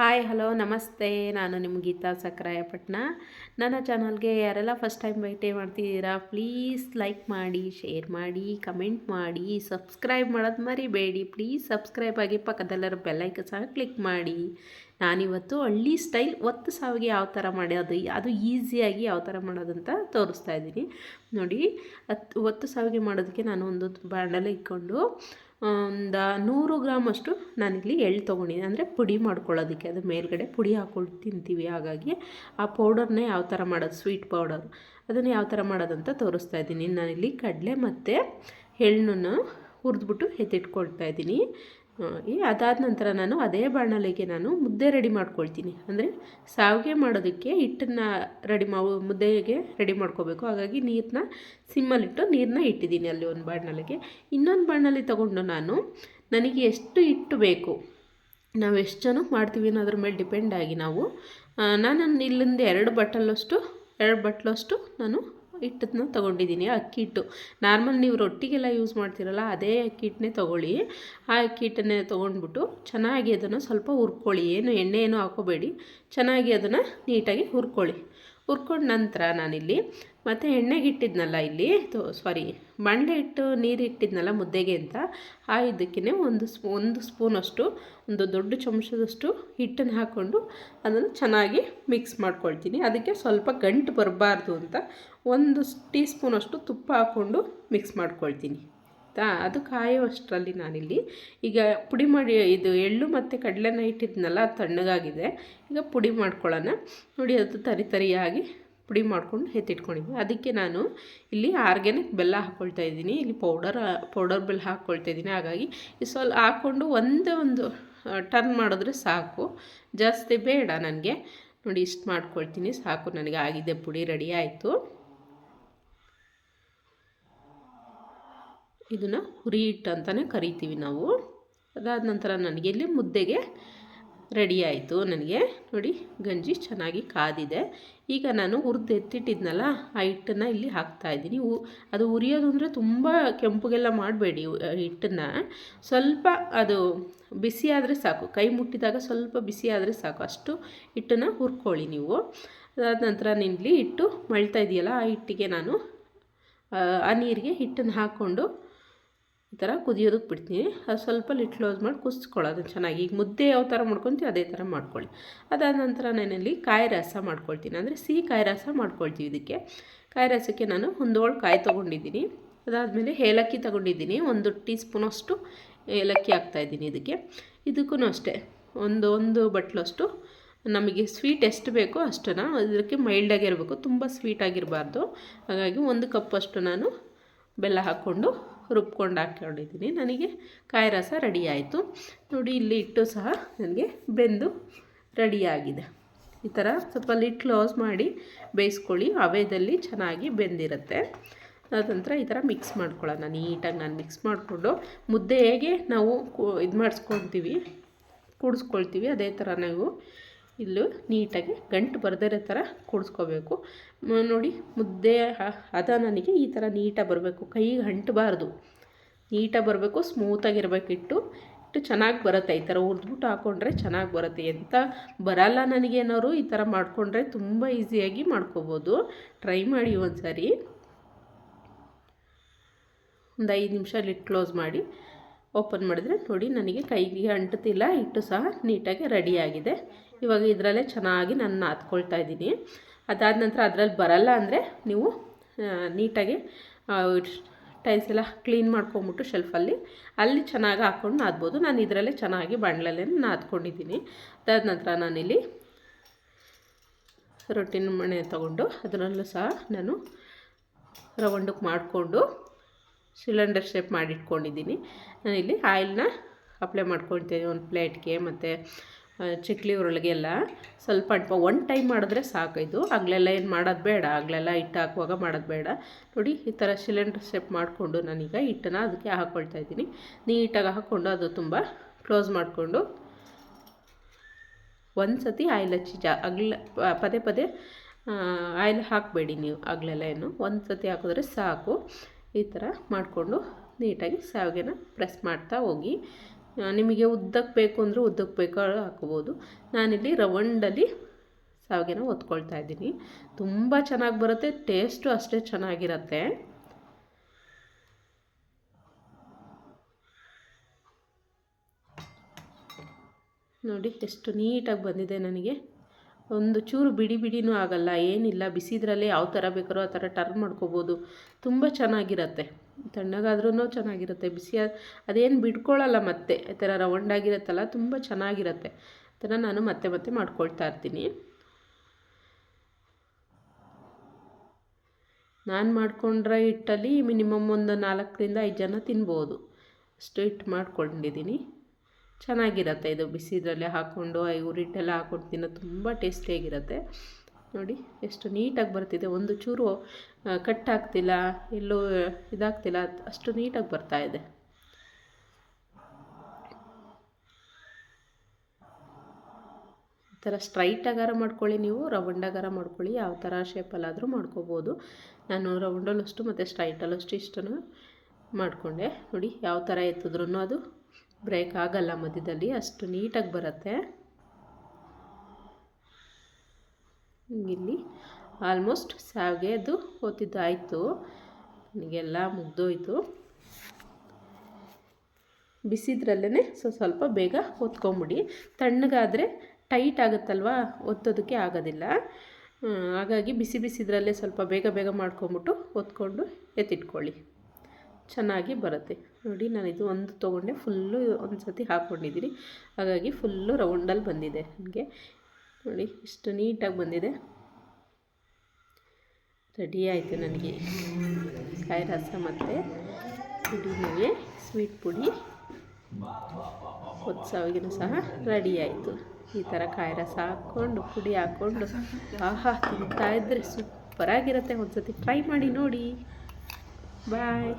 Hi, hello, ನಮಸ್ತೆ. ನಾನು ನಿಮ್ಮ ಗೀತಾ ಸಕ್ರಾಯಪಟ್ಟಣ ನನ್ನ ಚಾನಲ್ಗೆ ಯಾರೆಲ್ಲ ಫಸ್ಟ್ ಟೈಮ್ ಭೇಟಿ ಮಾಡ್ತಿದ್ದೀರಾ ಪ್ಲೀಸ್ ಲೈಕ್ ಮಾಡಿ ಶೇರ್ ಮಾಡಿ ಕಮೆಂಟ್ ಮಾಡಿ ಸಬ್ಸ್ಕ್ರೈಬ್ ಮಾಡೋದು ಮರಿಬೇಡಿ. ಪ್ಲೀಸ್ ಸಬ್ಸ್ಕ್ರೈಬ್ ಆಗಿ ಪಕ್ಕದಲ್ಲರ ಬೆಲ್ಲೈಕ ಸಹ ಕ್ಲಿಕ್ ಮಾಡಿ. ನಾನಿವತ್ತು ಹಳ್ಳಿ ಸ್ಟೈಲ್ ಒತ್ತು ಸಾವಿಗೆ ಯಾವ ಥರ ಮಾಡೋದು ಅದು ಈಸಿಯಾಗಿ ಯಾವ ಥರ ಮಾಡೋದಂತ ತೋರಿಸ್ತಾ ಇದ್ದೀನಿ. ನೋಡಿ, ಹತ್ತು, ಒತ್ತು ಸಾವಿಗೆ ಮಾಡೋದಕ್ಕೆ ನಾನು ಒಂದು ಬಾಣಲೆ ಇಟ್ಕೊಂಡು ಒಂದು ನೂರು ಗ್ರಾಮಷ್ಟು ನಾನಿಲ್ಲಿ ಎಳ್ಳು ತೊಗೊಂಡಿದ್ದೀನಿ ಅಂದರೆ ಪುಡಿ ಮಾಡ್ಕೊಳ್ಳೋದಕ್ಕೆ, ಅದು ಮೇಲ್ಗಡೆ ಪುಡಿ ಹಾಕ್ಕೊಂಡು ತಿಂತೀವಿ. ಹಾಗಾಗಿ ಆ ಪೌಡರ್ನ ಯಾವ ಥರ ಮಾಡೋದು, ಸ್ವೀಟ್ ಪೌಡರ್, ಅದನ್ನು ಯಾವ ಥರ ಮಾಡೋದಂತ ತೋರಿಸ್ತಾ ಇದ್ದೀನಿ. ನಾನಿಲ್ಲಿ ಕಡಲೆ ಮತ್ತು ಎಳ್ಳನ್ನು ಹುರಿದ್ಬಿಟ್ಟು ಎತ್ತಿಟ್ಕೊಳ್ತಾ ಇದ್ದೀನಿ. ಈ ಅದಾದ ನಂತರ ನಾನು ಅದೇ ಬಾಣಲೆಗೆ ನಾನು ಮುದ್ದೆ ರೆಡಿ ಮಾಡ್ಕೊಳ್ತೀನಿ. ಅಂದರೆ ಸಾವಿಗೆ ಮಾಡೋದಕ್ಕೆ ಹಿಟ್ಟನ್ನು ರೆಡಿ ಮಾ ಮುದ್ದೆಗೆ ರೆಡಿ ಮಾಡ್ಕೋಬೇಕು. ಹಾಗಾಗಿ ನೀರನ್ನ ಸಿಮ್ಮಲ್ಲಿಟ್ಟು ನೀರನ್ನ ಇಟ್ಟಿದ್ದೀನಿ ಅಲ್ಲಿ ಒಂದು ಬಾಣಲೆಗೆ. ಇನ್ನೊಂದು ಬಾಣಲೆ ತಗೊಂಡು ನಾನು ನನಗೆ ಎಷ್ಟು ಹಿಟ್ಟು ಬೇಕು, ನಾವು ಎಷ್ಟು ಜನ ಮಾಡ್ತೀವಿ ಅನ್ನೋದ್ರ ಮೇಲೆ ಡಿಪೆಂಡ್ ಆಗಿ ನಾವು ನಾನು ಇಲ್ಲಿಂದ ಎರಡು ಬಟ್ಟಲಷ್ಟು ಎರಡು ಬಟ್ಟಲಷ್ಟು ನಾನು ಹಿಟ್ಟನ್ನ ತೊಗೊಂಡಿದ್ದೀನಿ ಅಕ್ಕಿ ಹಿಟ್ಟು ನಾರ್ಮಲ್ ನೀವು ರೊಟ್ಟಿಗೆಲ್ಲ ಯೂಸ್ ಮಾಡ್ತೀರಲ್ಲ, ಅದೇ ಅಕ್ಕಿ ಹಿಟ್ಟನ್ನೇ ತೊಗೊಳ್ಳಿ. ಆ ಅಕ್ಕಿ ಹಿಟ್ಟನ್ನೇ ತೊಗೊಂಡ್ಬಿಟ್ಟು ಚೆನ್ನಾಗಿ ಅದನ್ನು ಸ್ವಲ್ಪ ಹುರ್ಕೊಳ್ಳಿ. ಏನು ಎಣ್ಣೆ ಏನು ಹಾಕೋಬೇಡಿ. ಚೆನ್ನಾಗಿ ಅದನ್ನು ನೀಟಾಗಿ ಹುರ್ಕೊಳ್ಳಿ. ಹುರ್ಕೊಂಡ ನಂತರ ನಾನಿಲ್ಲಿ ಮತ್ತು ಎಣ್ಣೆಗೆ ಇಟ್ಟಿದ್ನಲ್ಲ ಇಲ್ಲಿ, ತೋ ಸಾರಿ ಬಂಡೆ ಇಟ್ಟು ನೀರು ಇಟ್ಟಿದ್ನಲ್ಲ ಮುದ್ದೆಗೆ ಅಂತ, ಆ ಇದಕ್ಕೇ ಒಂದು ಸ್ಪೂ, ಒಂದು ಸ್ಪೂನಷ್ಟು, ಒಂದು ದೊಡ್ಡ ಚಮಚದಷ್ಟು ಹಿಟ್ಟನ್ನು ಹಾಕ್ಕೊಂಡು ಅದನ್ನು ಚೆನ್ನಾಗಿ ಮಿಕ್ಸ್ ಮಾಡ್ಕೊಳ್ತೀನಿ. ಅದಕ್ಕೆ ಸ್ವಲ್ಪ ಗಂಟು ಬರಬಾರ್ದು ಅಂತ ಒಂದು ಟೀ ಸ್ಪೂನಷ್ಟು ತುಪ್ಪ ಹಾಕ್ಕೊಂಡು ಮಿಕ್ಸ್ ಮಾಡ್ಕೊಳ್ತೀನಿ. ಆಯಿತಾ? ಅದು ಕಾಯುವಷ್ಟರಲ್ಲಿ ನಾನಿಲ್ಲಿ. ಈಗ ಪುಡಿ ಮಾಡಿ, ಇದು ಎಳ್ಳು ಮತ್ತು ಕಡಲೆನ ಇಟ್ಟಿದ್ನಲ್ಲ ತಣ್ಣಗಾಗಿದೆ. ಈಗ ಪುಡಿ ಮಾಡ್ಕೊಳ್ಳೋಣ. ನೋಡಿ, ಅದು ತರಿ ತರಿಯಾಗಿ ಪುಡಿ ಮಾಡ್ಕೊಂಡು ಎತ್ತಿಟ್ಕೊಂಡಿದ್ದೀನಿ ಅದಕ್ಕೆ ನಾನು ಇಲ್ಲಿ ಆರ್ಗ್ಯಾನಿಕ್ ಬೆಲ್ಲ ಹಾಕ್ಕೊಳ್ತಾ ಇದ್ದೀನಿ. ಇಲ್ಲಿ ಪೌಡರ್ ಪೌಡರ್ ಬೆಲ್ಲ ಹಾಕ್ಕೊಳ್ತಾ ಇದ್ದೀನಿ. ಹಾಗಾಗಿ ಸ್ವಲ್ಪ ಹಾಕ್ಕೊಂಡು ಒಂದೇ ಒಂದು ಟರ್ನ್ ಮಾಡಿದ್ರೆ ಸಾಕು. ಜಾಸ್ತಿ ಬೇಡ ನನಗೆ. ನೋಡಿ, ಇಷ್ಟು ಮಾಡ್ಕೊಳ್ತೀನಿ. ಸಾಕು, ನನಗೆ ಆಗಿದೆ ಪುಡಿ, ರೆಡಿ ಆಯಿತು. ಇದನ್ನು ಹುರಿ ಹಿಟ್ಟು ಅಂತಲೇ ಕರಿತೀವಿ ನಾವು. ಅದಾದ ನಂತರ ನನಗೆ ಇಲ್ಲಿ ಮುದ್ದೆಗೆ ರೆಡಿ ಆಯಿತು ನನಗೆ. ನೋಡಿ, ಗಂಜಿ ಚೆನ್ನಾಗಿ ಕಾದಿದೆ. ಈಗ ನಾನು ಹುರಿದು ಎತ್ತಿಟ್ಟಿದ್ನಲ್ಲ, ಆ ಹಿಟ್ಟನ್ನು ಇಲ್ಲಿ ಹಾಕ್ತಾಯಿದ್ದೀನಿ ಅದು ಉರಿಯೋದು ಅಂದರೆ ತುಂಬ ಕೆಂಪುಗೆಲ್ಲ ಮಾಡಬೇಡಿ ಹಿಟ್ಟನ್ನು. ಸ್ವಲ್ಪ ಅದು ಬಿಸಿ ಆದರೆ ಸಾಕು. ಕೈ ಮುಟ್ಟಿದಾಗ ಸ್ವಲ್ಪ ಬಿಸಿ ಆದರೆ ಸಾಕು. ಅಷ್ಟು ಹಿಟ್ಟನ್ನು ಹುರ್ಕೊಳ್ಳಿ ನೀವು. ಅದಾದ ನಂತರ ನಿಲ್ಲಿ ಹಿಟ್ಟು ಮಳ್ತಾ ಇದೆಯಲ್ಲ, ಆ ಹಿಟ್ಟಿಗೆ ನಾನು ಆ ನೀರಿಗೆ ಹಿಟ್ಟನ್ನು ಹಾಕ್ಕೊಂಡು ಈ ಥರ ಕುದಿಯೋದಕ್ಕೆ ಬಿಡ್ತೀನಿ. ಅದು ಸ್ವಲ್ಪ ಲಿಟ್ ಕ್ಲೋಸ್ ಮಾಡಿ ಕುಸ್ಕೊಳ್ಳೋದು ಚೆನ್ನಾಗಿ. ಈಗ ಮುದ್ದೆ ಯಾವ ಥರ ಮಾಡ್ಕೊತೀವಿ ಅದೇ ಥರ ಮಾಡ್ಕೊಳ್ಳಿ. ಅದಾದ ನಂತರ ನಾನಲ್ಲಿ ಕಾಯಿ ರಸ ಮಾಡ್ಕೊಳ್ತೀನಿ. ಅಂದರೆ ಸಿಹಿ ಕಾಯಿ ರಸ ಮಾಡ್ಕೊಳ್ತೀವಿ ಇದಕ್ಕೆ. ಕಾಯಿ ರಸಕ್ಕೆ ನಾನು ಒಂದು ಕಾಯಿ ತೊಗೊಂಡಿದ್ದೀನಿ. ಅದಾದಮೇಲೆ ಏಲಕ್ಕಿ ತೊಗೊಂಡಿದ್ದೀನಿ. ಒಂದು ಟೀ ಸ್ಪೂನಷ್ಟು ಏಲಕ್ಕಿ ಹಾಕ್ತಾಯಿದ್ದೀನಿ ಇದಕ್ಕೆ. ಇದಕ್ಕೂ ಅಷ್ಟೇ. ಒಂದು ಒಂದು ಬಟ್ಲಷ್ಟು ನಮಗೆ ಸ್ವೀಟ್ ಎಷ್ಟು ಬೇಕೋ ಅಷ್ಟನ್ನು ಇದಕ್ಕೆ ಮೈಲ್ಡಾಗಿರಬೇಕು ತುಂಬ ಸ್ವೀಟಾಗಿರಬಾರ್ದು ಹಾಗಾಗಿ ಒಂದು ಕಪ್ಪಷ್ಟು ನಾನು ಬೆಲ್ಲ ಹಾಕ್ಕೊಂಡು ರುಬ್ಕೊಂಡು ಹಾಕ್ಕೊಂಡಿದ್ದೀನಿ. ನನಗೆ ಕಾಯಿ ರಸ ರೆಡಿ ಆಯಿತು. ನೋಡಿ, ಇಲ್ಲಿ ಇಟ್ಟು ಸಹ ನನಗೆ ಬೆಂದು ರೆಡಿಯಾಗಿದೆ ಈ ಥರ ಸ್ವಲ್ಪ ಲಿಟ್ ಕ್ಲೋಸ್ ಮಾಡಿ ಬೇಯಿಸ್ಕೊಳ್ಳಿ. ಹವೆದಲ್ಲಿ ಚೆನ್ನಾಗಿ ಬೆಂದಿರುತ್ತೆ. ನಂತರ ಈ ಥರ ಮಿಕ್ಸ್ ಮಾಡ್ಕೊಳ್ಳೋಣ. ನೀಟಾಗಿ ನಾನು ಮಿಕ್ಸ್ ಮಾಡಿಕೊಂಡು ಮುದ್ದೆ ಹೇಗೆ ನಾವು ಇದು ಮಾಡಿಸ್ಕೊತೀವಿ ಕೂಡಿಸ್ಕೊಳ್ತೀವಿ, ಅದೇ ಥರ ನಾವು ಇಲ್ಲೂ ನೀಟಾಗಿ ಗಂಟು ಬರದಿರೋ ಥರ ಕೂಡಿಸ್ಕೋಬೇಕು. ನೋಡಿ ಮುದ್ದೆ ಹದ ನನಗೆ ಈ ಥರ ನೀಟಾಗಿ ಬರಬೇಕು. ಕೈಗೆ ಅಂಟಬಾರ್ದು. ನೀಟಾಗಿ ಬರಬೇಕು ಸ್ಮೂತಾಗಿರ್ಬೇಕಿಟ್ಟು ಇಟ್ಟು ಚೆನ್ನಾಗಿ ಬರುತ್ತೆ. ಈ ಥರ ಹುರಿದ್ಬಿಟ್ಟು ಹಾಕ್ಕೊಂಡ್ರೆ ಚೆನ್ನಾಗಿ ಬರುತ್ತೆ. ಎಂಥ ಬರಲ್ಲ ನನಗೇನೋರು ಈ ಥರ ಮಾಡಿಕೊಂಡ್ರೆ ತುಂಬ ಈಸಿಯಾಗಿ ಮಾಡ್ಕೋಬೋದು. ಟ್ರೈ ಮಾಡಿ ಒಂದು ಸಾರಿ ಒಂದು ಐದು ನಿಮಿಷ ಲಿಟ್ ಕ್ಲೋಸ್ ಮಾಡಿ. ಓಪನ್ ಮಾಡಿದ್ರೆ ನೋಡಿ ನನಗೆ ಕೈಗೆ ಅಂಟುತ್ತಿಲ್ಲ ಇಟ್ಟು ಸಹ ನೀಟಾಗಿ ರೆಡಿಯಾಗಿದೆ ಇವಾಗ ಇದರಲ್ಲೇ ಚೆನ್ನಾಗಿ ನಾನು ನಾದ್ಕೊಳ್ತಾ ಇದ್ದೀನಿ. ಅದಾದ ನಂತರ ಅದರಲ್ಲಿ ಬರಲ್ಲ ಅಂದರೆ ನೀವು ನೀಟಾಗಿ ಟೈಲ್ಸ್ ಎಲ್ಲ ಕ್ಲೀನ್ ಮಾಡ್ಕೊಂಬಿಟ್ಟು ಶೆಲ್ಫಲ್ಲಿ ಅಲ್ಲಿ ಚೆನ್ನಾಗಿ ಹಾಕ್ಕೊಂಡು ನಾದ್ಬೋದು. ನಾನು ಇದರಲ್ಲೇ ಚೆನ್ನಾಗಿ ಬಾಣಲಲ್ಲೇ ನಾದ್ಕೊಂಡಿದ್ದೀನಿ. ಅದಾದ ನಂತರ ನಾನಿಲ್ಲಿ ರೊಟ್ಟಿನ ಮಣೆ ತೊಗೊಂಡು ಅದರಲ್ಲೂ ಸಹ ನಾನು ರವಂಡಕ್ಕೆ ಮಾಡಿಕೊಂಡು ಸಿಲಿಂಡರ್ ಶೇಪ್ ಮಾಡಿಟ್ಕೊಂಡಿದ್ದೀನಿ. ನಾನಿಲ್ಲಿ ಆಯಿಲ್ನ ಅಪ್ಲೈ ಮಾಡ್ಕೊಳ್ತೀನಿ. ಒಂದು ಪ್ಲೇಟ್ಗೆ ಮತ್ತು ಚಕ್ಲಿ ಎಲ್ಲ ಸ್ವಲ್ಪ ಒನ್ ಟೈಮ್ ಮಾಡಿದ್ರೆ ಸಾಕು ಇದು. ಆಗಲೆಲ್ಲ ಏನು ಮಾಡೋದು ಬೇಡ, ಆಗಲೆಲ್ಲ ಹಿಟ್ಟು ಹಾಕುವಾಗ ಮಾಡೋದು ಬೇಡ. ನೋಡಿ, ಈ ಥರ ಸಿಲಿಂಡ್ರ್ ಶೇಪ್ ಮಾಡಿಕೊಂಡು ನಾನೀಗ ಹಿಟ್ಟನ್ನ ಅದಕ್ಕೆ ಹಾಕ್ಕೊಳ್ತಾ ಇದ್ದೀನಿ. ನೀಟಾಗಿ ಹಾಕ್ಕೊಂಡು ಅದು ತುಂಬ ಕ್ಲೋಸ್ ಮಾಡಿಕೊಂಡು ಒಂದು ಸತಿ ಆಯಿಲ್ ಹಚ್ಚಿ ಜಾ ಅಗ್ಲ ಪದೇ ಪದೇ ಆಯಿಲ್ ಹಾಕಬೇಡಿ ನೀವು, ಆಗಲೆಲ್ಲ ಏನು. ಒಂದು ಸತಿ ಹಾಕಿದ್ರೆ ಸಾಕು. ಈ ಥರ ಮಾಡಿಕೊಂಡು ನೀಟಾಗಿ ಸಾವಿಗೆನ ಪ್ರೆಸ್ ಮಾಡ್ತಾ ಹೋಗಿ. ನಿಮಗೆ ಉದ್ದಕ್ಕೆ ಬೇಕು ಅಂದರೆ ಉದ್ದಕ್ಕೆ ಬೇಕಾದ್ರೂ ಹಾಕೋಬೋದು. ನಾನಿಲ್ಲಿ ರವಂಡಲ್ಲಿ ಶಾವಿಗೆನ ಒತ್ಕೊಳ್ತಾ ಇದ್ದೀನಿ. ತುಂಬ ಚೆನ್ನಾಗಿ ಬರುತ್ತೆ ಟೇಸ್ಟು ಅಷ್ಟೇ ಚೆನ್ನಾಗಿರುತ್ತೆ. ನೋಡಿ ಎಷ್ಟು ನೀಟಾಗಿ ಬಂದಿದೆ ನನಗೆ. ಒಂದು ಚೂರು ಬಿಡಿ ಬಿಡಿನೂ ಆಗಲ್ಲ, ಏನಿಲ್ಲ, ಬಿಸಿದ್ರಲ್ಲೇ ಯಾವ ಥರ ಬೇಕಾರೋ ಆ ಥರ ಟರ್ನ್ ಮಾಡ್ಕೋಬೋದು. ತುಂಬ ಚೆನ್ನಾಗಿರತ್ತೆ. ತಣ್ಣಗಾದ್ರೂ ಚೆನ್ನಾಗಿರುತ್ತೆ. ಬಿಸಿ ಅದೇನು ಬಿಡ್ಕೊಳ್ಳಲ್ಲ ಮತ್ತೆ. ಈ ಥರ ರೌಂಡಾಗಿರುತ್ತಲ್ಲ, ತುಂಬ ಚೆನ್ನಾಗಿರುತ್ತೆ. ಆ ಥರ ನಾನು ಮತ್ತೆ ಮತ್ತೆ ಮಾಡ್ಕೊಳ್ತಾ ಇರ್ತೀನಿ. ನಾನು ಮಾಡಿಕೊಂಡ್ರೆ ಹಿಟ್ಟಲ್ಲಿ ಮಿನಿಮಮ್ ಒಂದು ನಾಲ್ಕರಿಂದ ಐದು ಜನ ತಿನ್ಬೋದು. ಅಷ್ಟು ಹಿಟ್ಟು ಮಾಡ್ಕೊಂಡಿದ್ದೀನಿ ಚೆನ್ನಾಗಿರುತ್ತೆ ಇದು ಬಿಸಿದ್ರಲ್ಲಿ ಹಾಕ್ಕೊಂಡು ಈ ಉರಿಟ್ಟೆಲ್ಲ ಹಾಕ್ಕೊಂಡು ತಿನ್ನೋದು ತುಂಬ ಟೇಸ್ಟಿಯಾಗಿರುತ್ತೆ. ನೋಡಿ, ಎಷ್ಟು ನೀಟಾಗಿ ಬರ್ತಿದೆ. ಒಂದು ಚೂರು ಕಟ್ ಆಗ್ತಿಲ್ಲ ಎಲ್ಲೂ ಇದಾಗ್ತಿಲ್ಲ, ಅಷ್ಟು ನೀಟಾಗಿ ಬರ್ತಾ ಇದೆ. ಈ ಥರ ಸ್ಟ್ರೈಟಾಗಾರ ಮಾಡ್ಕೊಳ್ಳಿ ನೀವು ರೌಂಡಾಗಾರ ಮಾಡ್ಕೊಳ್ಳಿ, ಯಾವ ಥರ ಶೇಪಲ್ಲಾದರೂ ಮಾಡ್ಕೋಬೋದು. ನಾನು ರೌಂಡಲ್ಲಷ್ಟು ಮತ್ತು ಸ್ಟ್ರೈಟಲ್ಲಷ್ಟು ಇಷ್ಟನ್ನು ಮಾಡಿಕೊಂಡೆ. ನೋಡಿ, ಯಾವ ಥರ ಎತ್ತಿದ್ರೂ ಅದು ಬ್ರೇಕ್ ಆಗಲ್ಲ ಮಧ್ಯದಲ್ಲಿ, ಅಷ್ಟು ನೀಟಾಗಿ ಬರುತ್ತೆ. ಇಲ್ಲಿ ಆಲ್ಮೋಸ್ಟ್ ಸಾವಿಗೆ ಅದು ಹೊತ್ತಿದ್ದಾಯಿತು ನನಗೆಲ್ಲ ಮುಗ್ದೋಯ್ತು. ಬಿಸಿದ್ರಲ್ಲೇ ಸ್ವಲ್ಪ ಸ್ವಲ್ಪ ಬೇಗ ಹೊತ್ಕೊಂಬಿಡಿ. ತಣ್ಣಗಾದರೆ ಟೈಟ್ ಆಗುತ್ತಲ್ವಾ? ಒತ್ತೋದಕ್ಕೆ ಆಗೋದಿಲ್ಲ. ಹಾಗಾಗಿ ಬಿಸಿ ಬಿಸಿದ್ರಲ್ಲೇ ಸ್ವಲ್ಪ ಬೇಗ ಬೇಗ ಮಾಡ್ಕೊಂಬಿಟ್ಟು ಹೊತ್ಕೊಂಡು ಎತ್ತಿಟ್ಕೊಳ್ಳಿ. ಚೆನ್ನಾಗಿ ಬರುತ್ತೆ. ನೋಡಿ, ನಾನು ಇದು ಒಂದು ತೊಗೊಂಡೆ. ಫುಲ್ಲು ಒಂದು ಸತಿ ಹಾಕ್ಕೊಂಡಿದ್ದೀನಿ. ಹಾಗಾಗಿ ಫುಲ್ಲು ರೌಂಡಲ್ಲಿ ಬಂದಿದೆ. ನನಗೆ ನೋಡಿ, ಇಷ್ಟು ನೀಟಾಗಿ ಬಂದಿದೆ. ರೆಡಿ ಆಯಿತು ನನಗೆ. ಕಾಯಿ ರಸ ಮತ್ತು ಪುಡಿನಿಗೆ ಸ್ವೀಟ್ ಪುಡಿ. ಹೊತ್ತು ಸಹ ರೆಡಿ ಆಯಿತು. ಈ ಥರ ಕಾಯಿ ರಸ ಹಾಕ್ಕೊಂಡು, ಪುಡಿ ಹಾಕ್ಕೊಂಡು, ಆಹಾ, ತಿಂತಾ ಇದ್ದರೆ ಸೂಪರಾಗಿರುತ್ತೆ ಒಂದು ಸತಿ ಟ್ರೈ ಮಾಡಿ ನೋಡಿ. ಬಾಯ್